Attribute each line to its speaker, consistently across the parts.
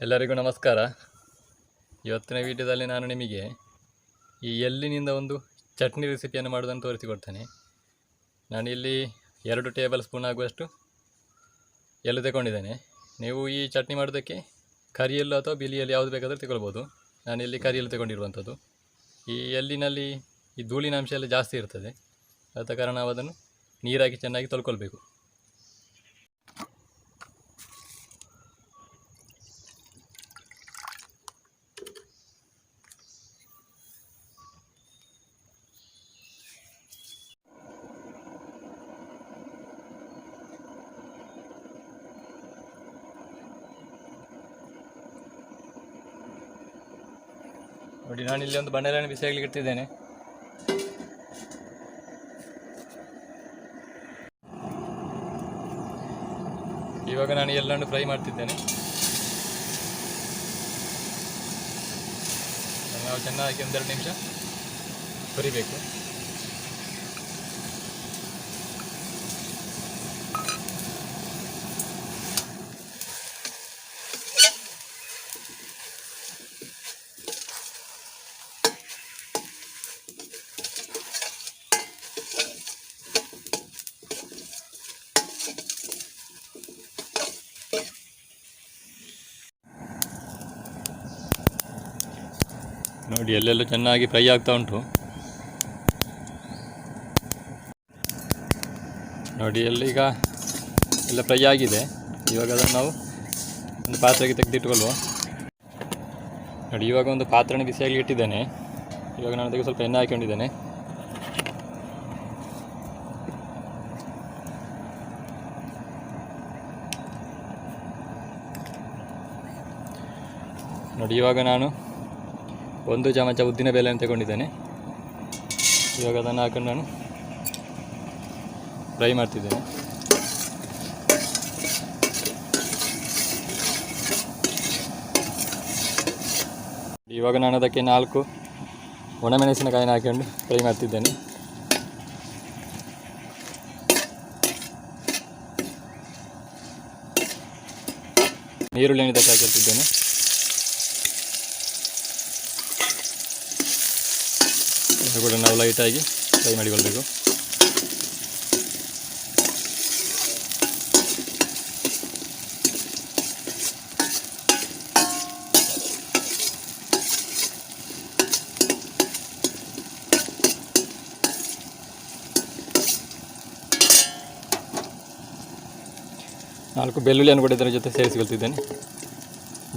Speaker 1: ಎಲ್ಲರಿಗೂ ನಮಸ್ಕಾರ. ಇವತ್ತಿನ ವಿಡಿಯೋದಲ್ಲಿ ನಾನು ನಿಮಗೆ ಈ ಎಲ್ಲಿನಿಂದ ಒಂದು ಚಟ್ನಿ ರೆಸಿಪಿಯನ್ನು ಮಾಡೋದನ್ನು ತೋರಿಸಿಕೊಡ್ತೇನೆ. ನಾನು ಇಲ್ಲಿ ಎರಡು ಟೇಬಲ್ ಸ್ಪೂನ್ ಆಗುವಷ್ಟು ಎಳ್ಳು ತಗೊಂಡಿದ್ದೇನೆ ನೀವು ಈ ಚಟ್ನಿ ಮಾಡೋದಕ್ಕೆ ಕರಿಯಲ್ಲು ಅಥವಾ ಬಿಲಿಯಲ್ಲಿ ಯಾವುದು ಬೇಕಾದರೂ ತಗೊಳ್ಬೋದು ನಾನು ಇಲ್ಲಿ ಕರಿಯಲ್ಲಿ ತಗೊಂಡಿರುವಂಥದ್ದು ಈ ಎಲ್ಲಿನಲ್ಲಿ ಈ ಧೂಳಿನ ಅಂಶ ಎಲ್ಲ ಜಾಸ್ತಿ ಇರ್ತದೆ. ಆದ ಕಾರಣ ಅದನ್ನು ನೀರಾಕಿ ಚೆನ್ನಾಗಿ ತೊಳ್ಕೊಳ್ಬೇಕು. ನೋಡಿ, ನಾನು ಇಲ್ಲಿ ಒಂದು ಬಂಡೆಲನ್ನು ಬಿಸಿ ಆಗ್ಲಿಕ್ಕೆ ಇಟ್ಟಿದ್ದೇನೆ. ಇವಾಗ ನಾನು ಎಲ್ಲಾನು ಫ್ರೈ ಮಾಡ್ತಿದ್ದೇನೆ. ನಾವು ಚೆನ್ನಾಗಿ ಒಂದೆರಡು ನಿಮಿಷ ಹುರಿಬೇಕು. ನೋಡಿ, ಎಲ್ಲೆಲ್ಲ ಚೆನ್ನಾಗಿ ಫ್ರೈ ಆಗ್ತಾ ಉಂಟು. ನೋಡಿ ಎಲ್ಲಿಗ ಎಲ್ಲ ಫ್ರೈ ಆಗಿದೆ. ಇವಾಗ ಅದನ್ನು ನಾವು ಒಂದು ಪಾತ್ರೆಗೆ ತೆಗೆದಿಟ್ಕೊಳ್ಳುವ ನೋಡಿ, ಇವಾಗ ಒಂದು ಪಾತ್ರೆನ ಬಿಸಿಯಾಗಿ ಇಟ್ಟಿದ್ದೇನೆ. ಇವಾಗ ನಾನು ಅದಕ್ಕೆ ಸ್ವಲ್ಪ ಎಣ್ಣೆ ಹಾಕೊಂಡಿದ್ದೇನೆ ನೋಡಿ, ಇವಾಗ ನಾನು ಒಂದು ಚಮಚ ಉದ್ದಿನ ಬೇಳೆಯನ್ನು ತಗೊಂಡಿದ್ದೇನೆ. ಇವಾಗ ಅದನ್ನು ಹಾಕೊಂಡು ನಾನು ಫ್ರೈ ಮಾಡ್ತಿದ್ದೇನೆ. ಇವಾಗ ನಾನು ಅದಕ್ಕೆ ನಾಲ್ಕು ಒಣಮೆಣಸಿನಕಾಯಿನ ಹಾಕೊಂಡು ಫ್ರೈ ಮಾಡ್ತಿದ್ದೇನೆ. ನೀರುಳ್ಳಿ ಇದಕ್ಕೆ ಹಾಕಿರ್ತಿದ್ದೇನೆ ಇದು ಕೂಡ ನಾವು ಲೈಟಾಗಿ ಫ್ರೈ ಮಾಡಿಕೊಳ್ಬೇಕು. ನಾಲ್ಕು ಬೆಳ್ಳುಳ್ಳಿಯನ್ನು ಕೂಡ ಇದರ ಜೊತೆ ಸೇರಿಸಿಕೊಳ್ತಿದ್ದೇನೆ.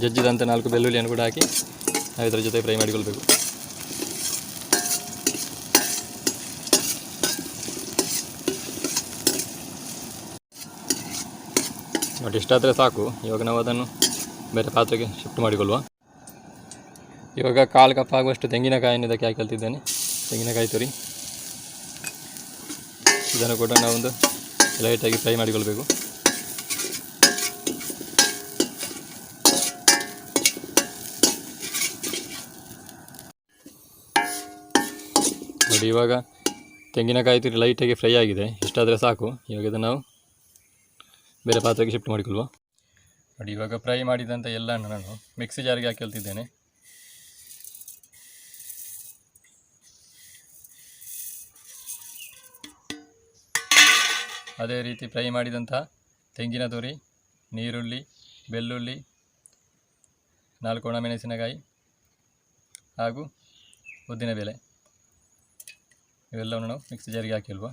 Speaker 1: ಜಜ್ಜಿದಂಥ ನಾಲ್ಕು ಬೆಳ್ಳುಳ್ಳಿಯನ್ನು ಕೂಡ ಹಾಕಿ ನಾವು ಇದರ ಜೊತೆ ಫ್ರೈ ಮಾಡಿಕೊಳ್ಬೇಕು. ನೋಡಿ ಇಷ್ಟಾದರೆ ಸಾಕು. ಇವಾಗ ನಾವು ಅದನ್ನು ಬೇರೆ ಪಾತ್ರೆಗೆ ಶಿಫ್ಟ್ ಮಾಡಿಕೊಳ್ಳುವ. ಇವಾಗ ಕಾಲು ಕಪ್ಪಾಗುವಷ್ಟು ತೆಂಗಿನಕಾಯಿಯನ್ನು ಇದಕ್ಕೆ ಹಾಕಿ ತೆಂಗಿನಕಾಯಿ ತುರಿ. ಇದನ್ನು ಕೂಡ ನಾವೊಂದು ಲೈಟಾಗಿ ಫ್ರೈ ಮಾಡಿಕೊಳ್ಬೇಕು. ನೋಡಿ, ಇವಾಗ ತೆಂಗಿನಕಾಯಿ ತುರಿ ಲೈಟಾಗಿ ಫ್ರೈ ಆಗಿದೆ. ಇಷ್ಟಾದರೆ ಸಾಕು. ಇವಾಗ ಇದನ್ನು ನಾವು ಬೇರೆ ಪಾತ್ರೆಗೆ ಶಿಫ್ಟ್ ಮಾಡಿಕೊಳ್ಳುವ ನೋಡಿ, ಇವಾಗ ಫ್ರೈ ಮಾಡಿದಂಥ ಎಲ್ಲವನ್ನು ನಾನು ಮಿಕ್ಸಿ ಜಾರಿಗೆ ಹಾಕಿ ಅದೇ ರೀತಿ ಫ್ರೈ ಮಾಡಿದಂಥ ತೆಂಗಿನ ತುರಿ, ನೀರುಳ್ಳಿ, ಬೆಳ್ಳುಳ್ಳಿ, ನಾಲ್ಕು ಒಣ ಮೆಣಸಿನಕಾಯಿ ಹಾಗೂ ಉದ್ದಿನಬೇಳೆ ಇವೆಲ್ಲವನ್ನು ನಾವು ಮಿಕ್ಸಿ ಜಾರಿಗೆ ಹಾಕಿಲ್ವಾ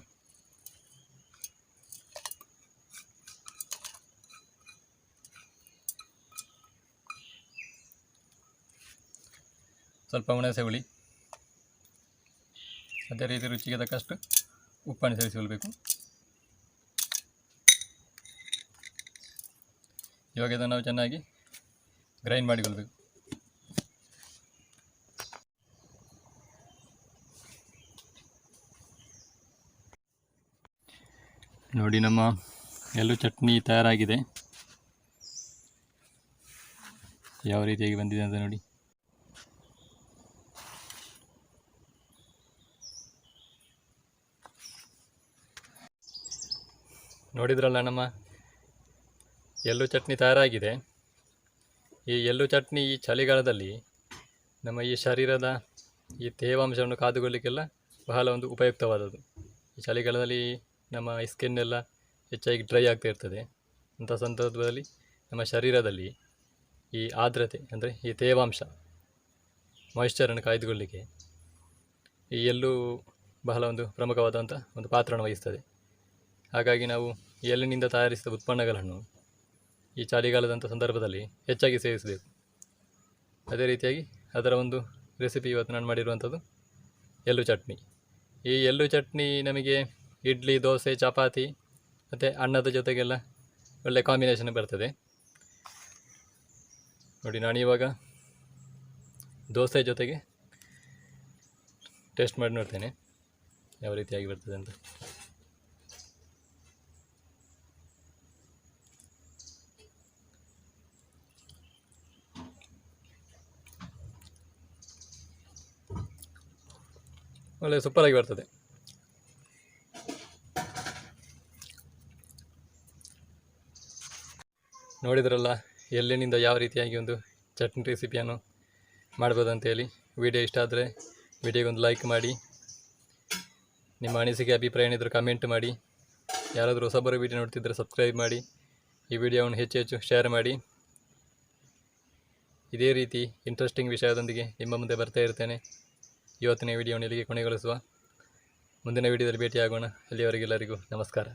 Speaker 1: ಸ್ವಲ್ಪ ಹುಣಸೆ ಹುಳಿ. ಅದೇ ರೀತಿ ರುಚಿಗೆ ತಕ್ಕಷ್ಟು ಉಪ್ಪನ್ನು ಸೇರಿಸಿಕೊಳ್ಬೇಕು ಇವಾಗ ಇದನ್ನು ನಾವು ಚೆನ್ನಾಗಿ ಗ್ರೈಂಡ್ ಮಾಡಿಕೊಳ್ಬೇಕು ನೋಡಿ ನಮ್ಮ ಎಳ್ಳು ಚಟ್ನಿ ತಯಾರಾಗಿದೆ. ಯಾವ ರೀತಿಯಾಗಿ ಬಂದಿದೆ ಅಂತ ನೋಡಿ. ನೋಡಿದ್ರಲ್ಲ ನಮ್ಮ ಎಳ್ಳು ಚಟ್ನಿ ತಯಾರಾಗಿದೆ. ಈ ಎಳ್ಳು ಚಟ್ನಿ ಈ ಚಳಿಗಾಲದಲ್ಲಿ ನಮ್ಮ ಈ ಶರೀರದ ಈ ತೇವಾಂಶವನ್ನು ಕಾದುಕೊಳ್ಳಿಕ್ಕೆಲ್ಲ ಬಹಳ ಒಂದು ಉಪಯುಕ್ತವಾದದ್ದು. ಈ ಚಳಿಗಾಲದಲ್ಲಿ ನಮ್ಮ ಸ್ಕಿನ್ ಎಲ್ಲ ಹೆಚ್ಚಾಗಿ ಡ್ರೈ ಆಗ್ತಾ ಇರ್ತದೆ. ಅಂಥ ಸಂದರ್ಭದಲ್ಲಿ ನಮ್ಮ ಶರೀರದಲ್ಲಿ ಈ ಆರ್ದ್ರತೆ ಅಂದರೆ ಈ ತೇವಾಂಶ ಮಾಯಿಶ್ಚರನ್ನು ಕಾಯ್ದುಕೊಳ್ಳಿಕ್ಕೆ ಈ ಎಲ್ಲೂ ಬಹಳ ಒಂದು ಪ್ರಮುಖವಾದಂಥ ಒಂದು ಪಾತ್ರವನ್ನು ವಹಿಸ್ತದೆ. ಹಾಗಾಗಿ ನಾವು ಎಳ್ಳಿನಿಂದ ತಯಾರಿಸಿದ ಉತ್ಪನ್ನಗಳನ್ನು ಈ ಚಳಿಗಾಲದಂಥ ಸಂದರ್ಭದಲ್ಲಿ ಹೆಚ್ಚಾಗಿ ಸೇವಿಸಬೇಕು. ಅದೇ ರೀತಿಯಾಗಿ ಅದರ ಒಂದು ರೆಸಿಪಿ ಇವತ್ತು ನಾನು ಮಾಡಿರುವಂಥದ್ದು ಎಳ್ಳು ಚಟ್ನಿ. ಈ ಎಳ್ಳು ಚಟ್ನಿ ನಮಗೆ ಇಡ್ಲಿ, ದೋಸೆ, ಚಪಾತಿ, ಮತ್ತು ಅನ್ನದ ಜೊತೆಗೆಲ್ಲ ಒಳ್ಳೆ ಕಾಂಬಿನೇಷನ್ ಬರ್ತದೆ. ನೋಡಿ, ನಾನು ಇವಾಗ ದೋಸೆ ಜೊತೆಗೆ ಟೇಸ್ಟ್ ಮಾಡಿ ನೋಡ್ತೇನೆ. ಯಾವ ರೀತಿಯಾಗಿ ಬರ್ತದೆ ಅಂತ. ಒಳ್ಳೆ ಸೂಪರಾಗಿ ಬರ್ತದೆ. ನೋಡಿದ್ರಲ್ಲ ಎಲ್ಲಿನಿಂದ ಯಾವ ರೀತಿಯಾಗಿ ಒಂದು ಚಟ್ನಿ ರೆಸಿಪಿಯನ್ನು ಮಾಡ್ಬೋದು ಅಂತೇಳಿ ವಿಡಿಯೋ ಇಷ್ಟ ಆದರೆ ವಿಡಿಯೋಗೊಂದು ಲೈಕ್ ಮಾಡಿ. ನಿಮ್ಮ ಅನಿಸಿಕೆ, ಅಭಿಪ್ರಾಯ ಏನಿದ್ರು ಕಮೆಂಟ್ ಮಾಡಿ. ಯಾರಾದರೂ ಹೊಸಬರು ವಿಡಿಯೋ ನೋಡ್ತಿದ್ರೆ ಸಬ್ಸ್ಕ್ರೈಬ್ ಮಾಡಿ. ಈ ವಿಡಿಯೋವನ್ನು ಹೆಚ್ಚು ಹೆಚ್ಚು ಶೇರ್ ಮಾಡಿ. ಇದೇ ರೀತಿ ಇಂಟ್ರೆಸ್ಟಿಂಗ್ ವಿಷಯದೊಂದಿಗೆ ನಿಮ್ಮ ಮುಂದೆ ಬರ್ತಾ ಇರ್ತೇನೆ. ಇವತ್ತಿನ ವಿಡಿಯೋವನ್ನು ಇಲ್ಲಿಗೆ ಕೊನೆಗೊಳಿಸುವ. ಮುಂದಿನ ವಿಡಿಯೋದಲ್ಲಿ ಭೇಟಿಯಾಗೋಣ. ಅಲ್ಲಿಯವರೆಗೆಲ್ಲರಿಗೂ ನಮಸ್ಕಾರ.